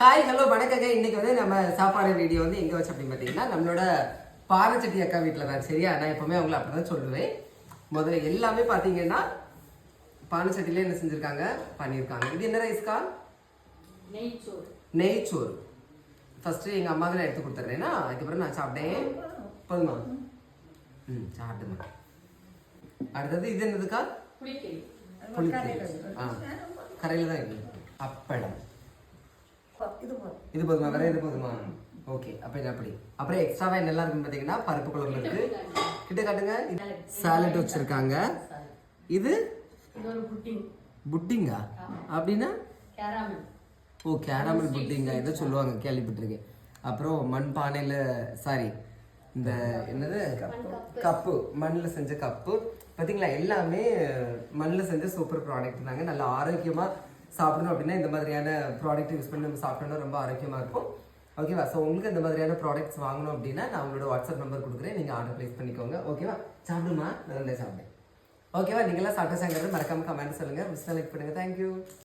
Hi hello வணக்கங்க. இன்னைக்கு வந்து நம்ம சாப்பாடு வீடியோ வந்து எங்க வச்சு அப்படின்னு பார்த்தீங்கன்னா நம்மளோட பாரச்சட்டி அக்கா வீட்டில் தான். சரியா? நான் எப்பவுமே அவங்கள அப்படிதான் சொல்லுவேன். முதல்ல எல்லாமே பார்த்தீங்கன்னா பானைச்சட்டிலே என்ன செஞ்சிருக்காங்க? பண்ணியிருக்காங்க. இது என்ன ரைஸ்க்கா நெய்ச்சோறு நெய்ச்சோறு ஃபர்ஸ்ட் எங்க அம்மாவுக்கு நான் எடுத்து கொடுத்துட்றேன்னா அதுக்கப்புறம் நான் சாப்பிட்டேன். போதுமா? ம் சாப்பிட்டுமா அடுத்தது இது என்னதுக்கா புளிக்கறி. ஆ கரையில் தான் இருக்கு. அப்பளம். இது போதும்? இது வேற இது போதுமா? ஓகே அப்ப இது அப்படி. அப்புறம் எக்ஸ்ட்ராவா என்னெல்லாம் இருக்குன்னு பாத்தீங்கன்னா பருப்பு குழம்பு இருக்கு. கிட்ட காட்டுங்க. சாலட் வச்சிருக்காங்க. இது? இது புட்டிங்கா? அப்படின்னா? ஓ கேரமல் புட்டிங்கா? ஏதோ சொல்லுவாங்க கேள்விப்பட்டிருக்கேன். அப்புறம் மண் பானையில சாரி இந்த என்னது? கப்பு. மண்ணில் செஞ்ச கப்பு. பார்த்தீங்களா? எல்லாமே மண்ணில் செஞ்ச சூப்பர் ப்ராடக்ட் தாங்க. நல்ல ஆரோக்கியமாக சாப்பிடணும் அப்படின்னா இந்த மாதிரியான ப்ராடக்ட் யூஸ் பண்ணி நம்ம சாப்பிட்டோம்னா ரொம்ப ஆரோக்கியமாக இருக்கும். ஓகேவா ஸோ உங்களுக்கு இந்த மாதிரியான ப்ராடக்ட்ஸ் வாங்கணும் அப்படின்னா நான் உங்களோட வாட்ஸ்அப் நம்பர் கொடுக்குறேன். நீங்கள் ஆர்டர் ப்ளேஸ் பண்ணிக்கோங்க. ஓகேவா சாப்பிடுமா? நான் சாப்பிடுங்க ஓகேவா நீங்களாம் சாப்பிட்டா சாங்கிறது மறக்காம கமெண்ட் சொல்லுங்கள் மிஸ் லைக் பண்ணுங்கள் தேங்க்யூ